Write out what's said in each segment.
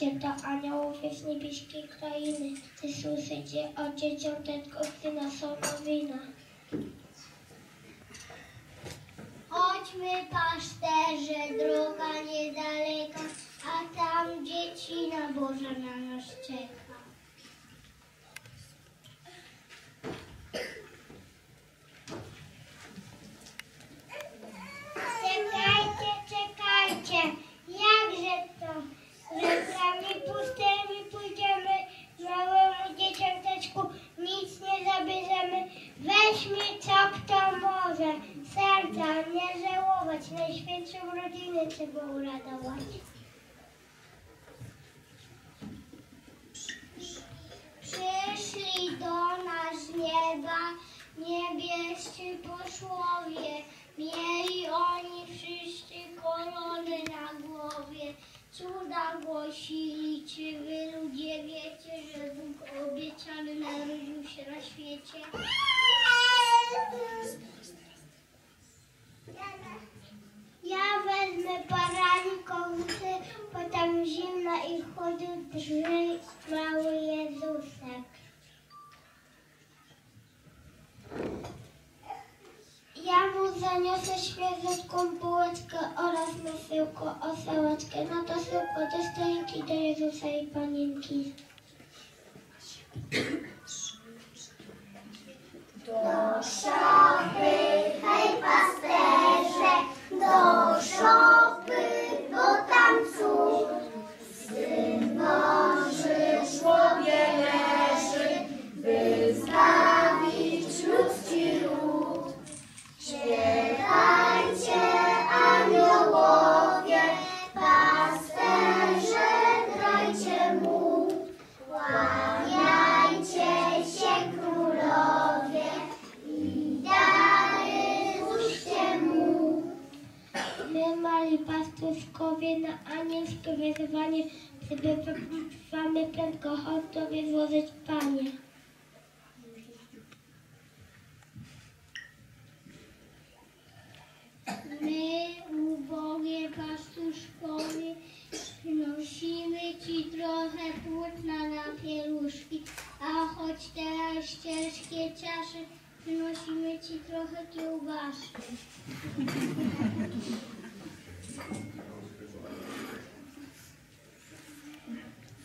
Patrzcie, to aniołowie z niebieskiej krainy. Ty słyszycie o dzieciąteczko, syna są nowina. Chodźmy, pasterze, droga niedaleka, a tam dziecina Boża na nas czeka. Co kto może, serca nie żałować, najświętszą rodzinę trzeba uradować. Przyszli do nas nieba niebiescy posłowie, mieli oni wszyscy korony na głowie. Cuda głosili, czy wy ludzie wiecie, że Bóg obiecany narodził się na świecie? Ja wezmę barańką, potem zimna i chudy drzwi mały Jezusek. Ja mu zaniosę świeżutką bułeczkę oraz masełko osełeczkę. No to szybko do stoinki do Jezusa i Panienki. Do szopy, hej pasterze, ubogie pastuszkowie, przynosimy Ci trochę płótna na pieluszki, a choć teraz ciężkie ciasze, przynosimy Ci trochę kiełbaszki.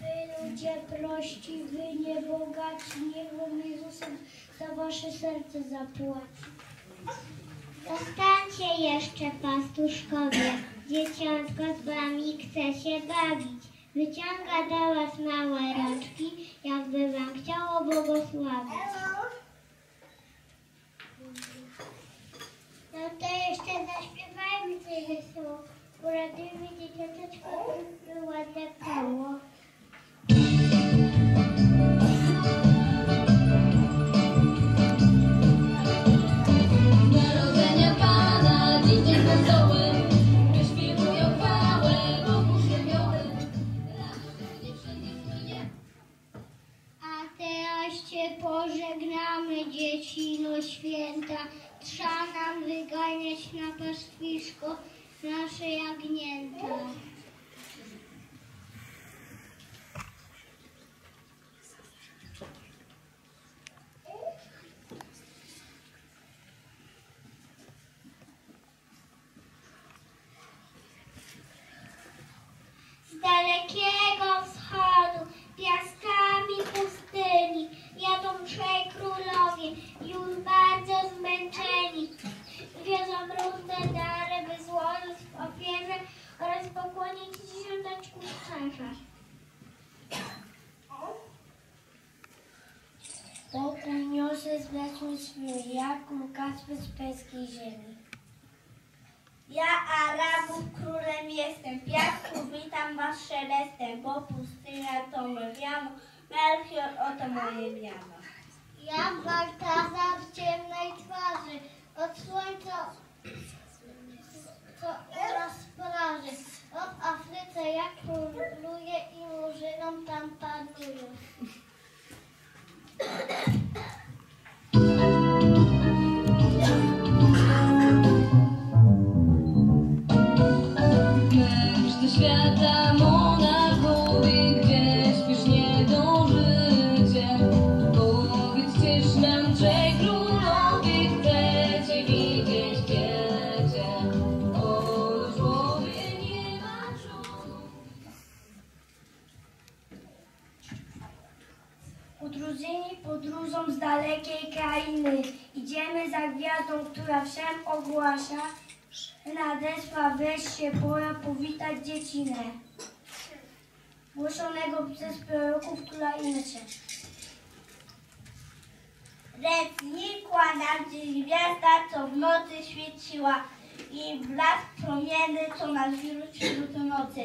Wy ludzie prości, wy nie bogaci, niech wam Jezusem za wasze serce zapłaci. Zostańcie jeszcze, pastuszkowie. Dzieciątko z wami chce się bawić. Wyciąga do was małe rączki, jakby wam chciało błogosławić. No to jeszcze zaśpiewajmy coś wesoło. Uradujmy dzieciąteczko, by ładne koło. 是要给你的。Łukaszwy z pańskiej ziemi. Ja Arabów królem jestem, piasku witam was szelestem, bo pustynia to me wiano, Melchior oto moje miano. Ja Baltazar w ciemnej twarzy, od słońca co rozpraży. Od Afryce jak króluje i murzynom tam panuję. Dziecinę, głoszonego przez proroków kraincie. Lecz nikła nam dziś gwiazda, co w nocy świeciła i blask promienny, co nas wiódł wśród nocy.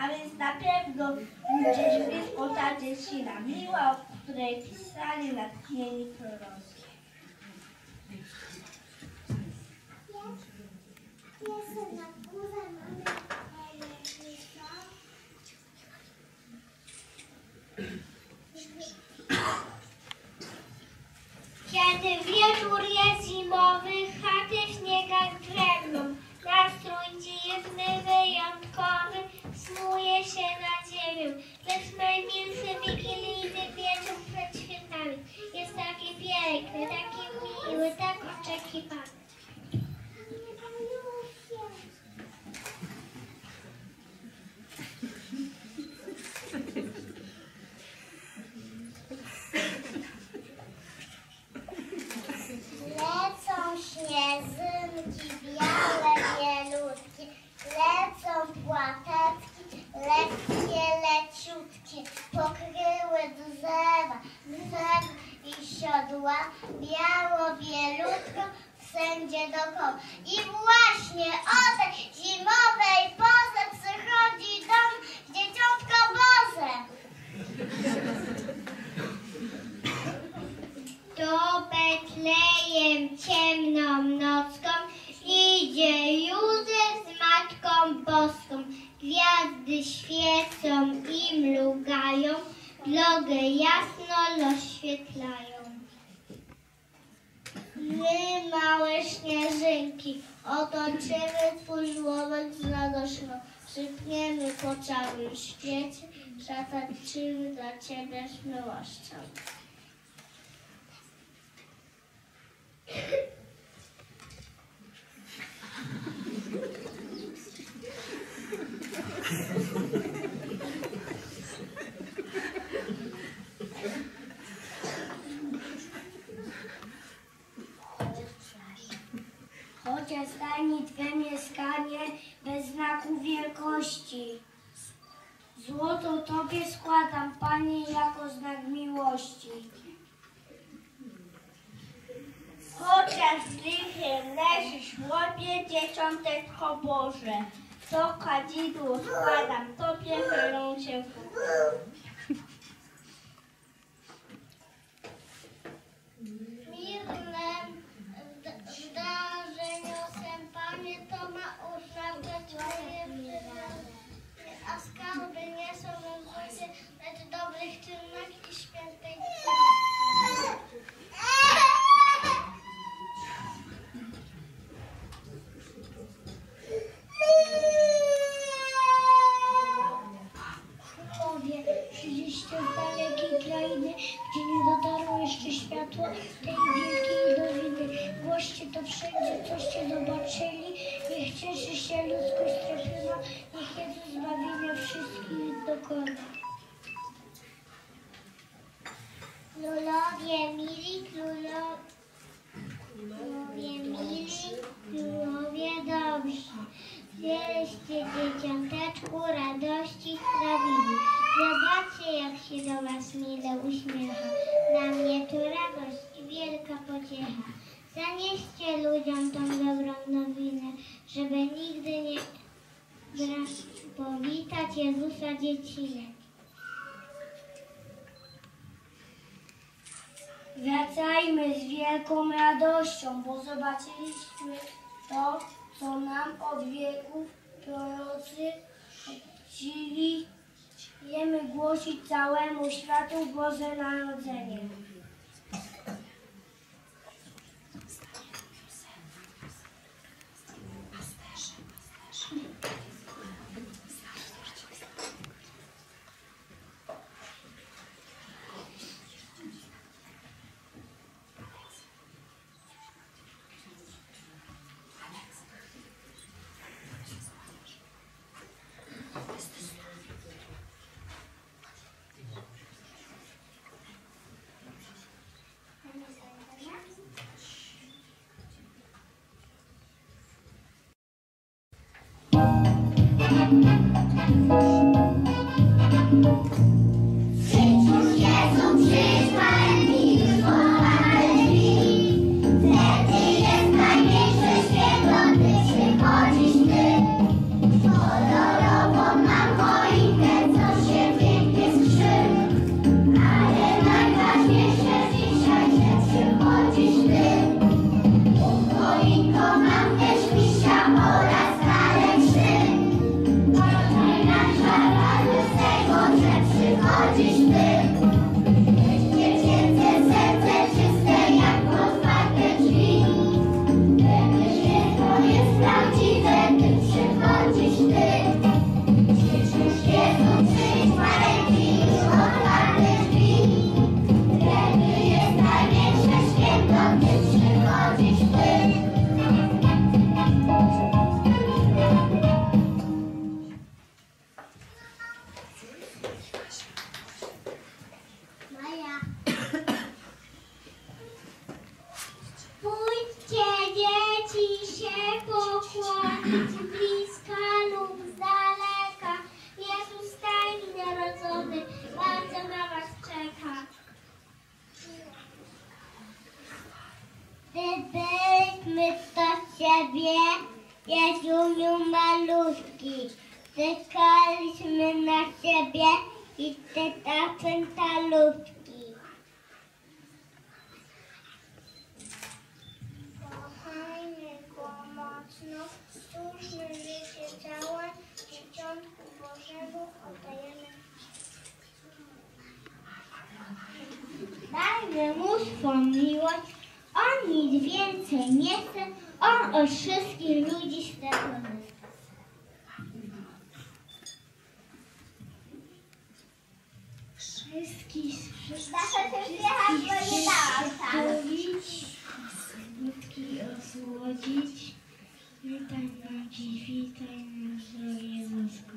A więc na pewno gdzieś blisko ta dziecina miła, o której pisali natchnieni prorockie. Jestem na Kiedy wieczór jest zimowy, chaty w śniegach drewną. Nastrój dziwny, wyjątkowy, snuje się nad ziemią. Lecz najmilszy wigilijny wieczór przed świętami jest taki piękny, taki miły, tak oczekiwany. I mrugają, drogę jasno rozświetlają. My, małe śnieżynki, otoczymy twój żłobek z radością. Sypniemy po całym świecie, zatańczymy dla ciebie z miłością. stajni Twe mieszkanie bez znaku wielkości. Złoto Tobie składam, Panie, jako znak miłości. Chociaż lichem leży żłobie, dzieciąteczko Boże, to kadzidło składam Tobie, chylą się w A skarby nie są złocie, lecz dobrych czynach i świętej przyjdziecie z dalekiej krainy, gdzie nie dotarło jeszcze światło tej wielkiej Głoście to wszędzie, coście zobaczyli. Niech cieszy się ludzkość trafiona, niech Jezus zbawienia wszystkich dokona. Królowie mili, królo... królowie mili, królowie dobrzy. Wieście dzieciąteczku radości sprawili. Zobaczcie, jak się do was mile uśmiecha. Dla mnie to radość i wielka pociecha. Zanieście ludziom tą dobrą nowinę, żeby nigdy nie powitać Jezusa dziecinę. Wracajmy z wielką radością, bo zobaczyliśmy to, co nam od wieków prorocy chcieli. Jemy głosić całemu światu Boże Narodzenie. Thank you. Tapentalówki. Kochajmy go mocno, stwórzmy życie całe, początku Bożego oddajemy. Dajmy mu swą miłość, on nic więcej nie chce, on od wszystkich ludzi stworzony. Wszystkich, Proszę się wjechać, bo nie dałam tam. Smutki osłodzić. Witaj nogi, witaj nasz Jezusku.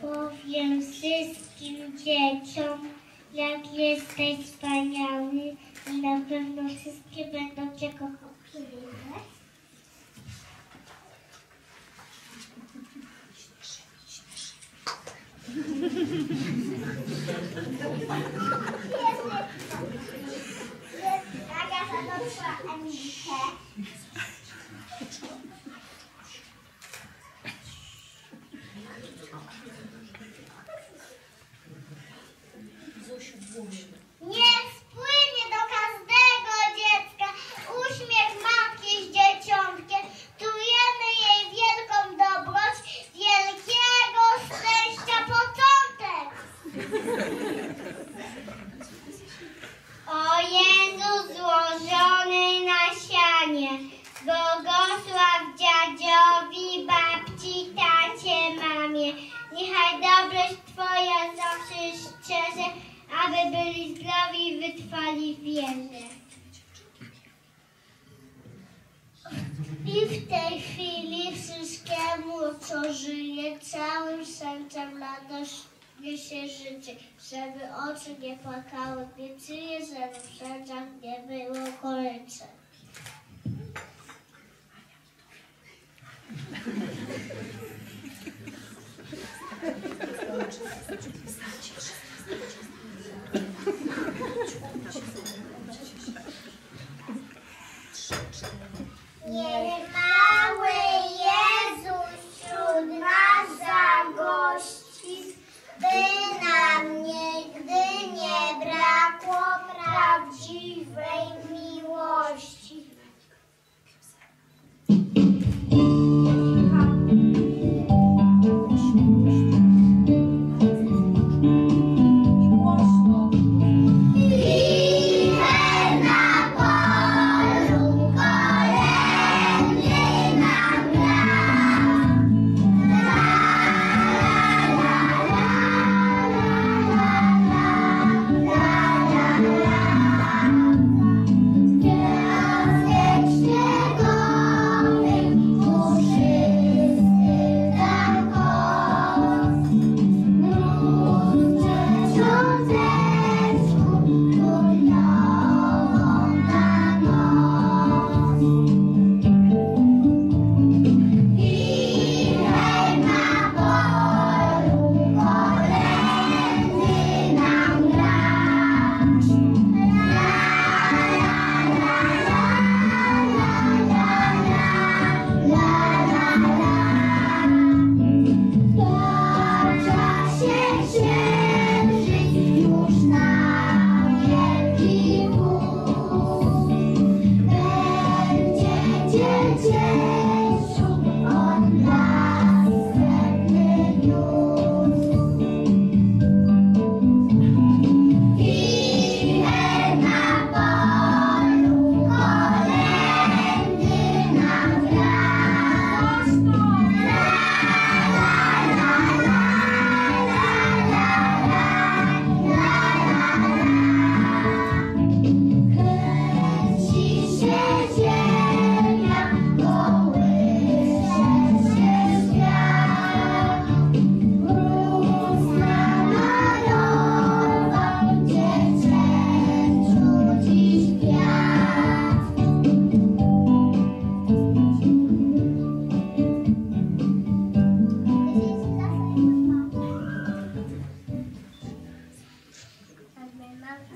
Powiem wszystkim dzieciom, jak jesteś wspaniały i na pewno wszystkie będą Cię kochać. I guess I'm not sure I need to aby byli zdrowi i wytrwali w wierze. I w tej chwili wszystkiemu, co żyje, całym sercem radośnie się życzy, żeby oczy nie płakały, żyje, żeby w sercach nie było goręce. Niech mały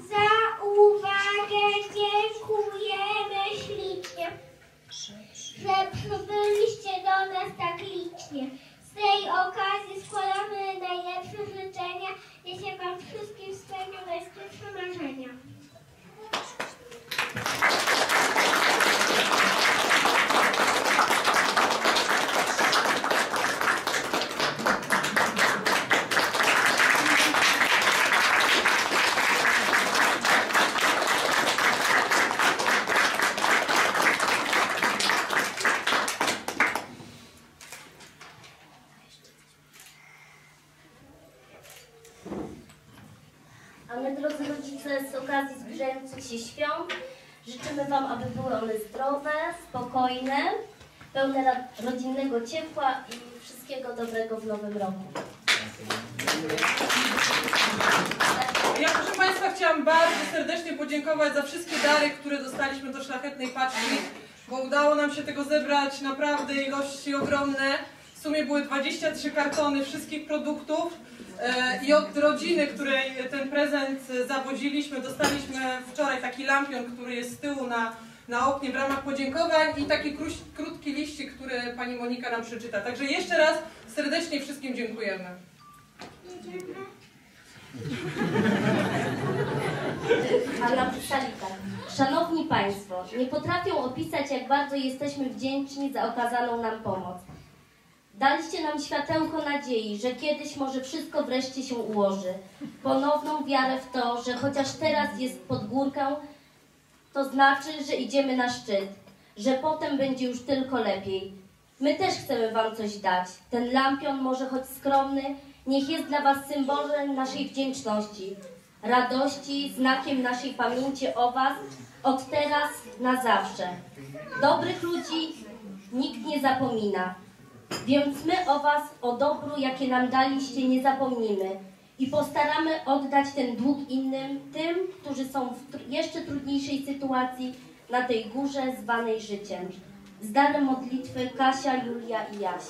Za uwagę dziękujemy ślicznie, że przybyliście do nas tak licznie. Z tej okazji składamy najlepsze życzenia. Niech Wam wszystkim spełnią najskrytsze marzenia. A my, drodzy rodzice, z okazji zbliżających się świąt, życzymy Wam, aby były one zdrowe, spokojne, pełne rodzinnego ciepła i wszystkiego dobrego w nowym roku. Ja proszę Państwa chciałam bardzo serdecznie podziękować za wszystkie dary, które dostaliśmy do szlachetnej paczki, bo udało nam się tego zebrać naprawdę ilości ogromne. W sumie były 23 kartony wszystkich produktów i od rodziny, której ten prezent zawodziliśmy, dostaliśmy wczoraj taki lampion, który jest z tyłu na, na oknie w ramach podziękowań i taki kruś, krótki liścik, który Pani Monika nam przeczyta. Także jeszcze raz serdecznie wszystkim dziękujemy. A. Szanowni Państwo, nie potrafią opisać, jak bardzo jesteśmy wdzięczni za okazaną nam pomoc. Daliście nam światełko nadziei, że kiedyś może wszystko wreszcie się ułoży. Ponowną wiarę w to, że chociaż teraz jest pod górkę, to znaczy, że idziemy na szczyt, że potem będzie już tylko lepiej. My też chcemy Wam coś dać. Ten lampion, może choć skromny, niech jest dla Was symbolem naszej wdzięczności, radości, znakiem naszej pamięci o Was od teraz na zawsze. Dobrych ludzi nikt nie zapomina, więc my o Was, o dobru, jakie nam daliście, nie zapomnimy i postaramy oddać ten dług innym, tym, którzy są w tr- jeszcze trudniejszej sytuacji na tej górze zwanej życiem. Z darem modlitwy Kasia, Julia i Jaś.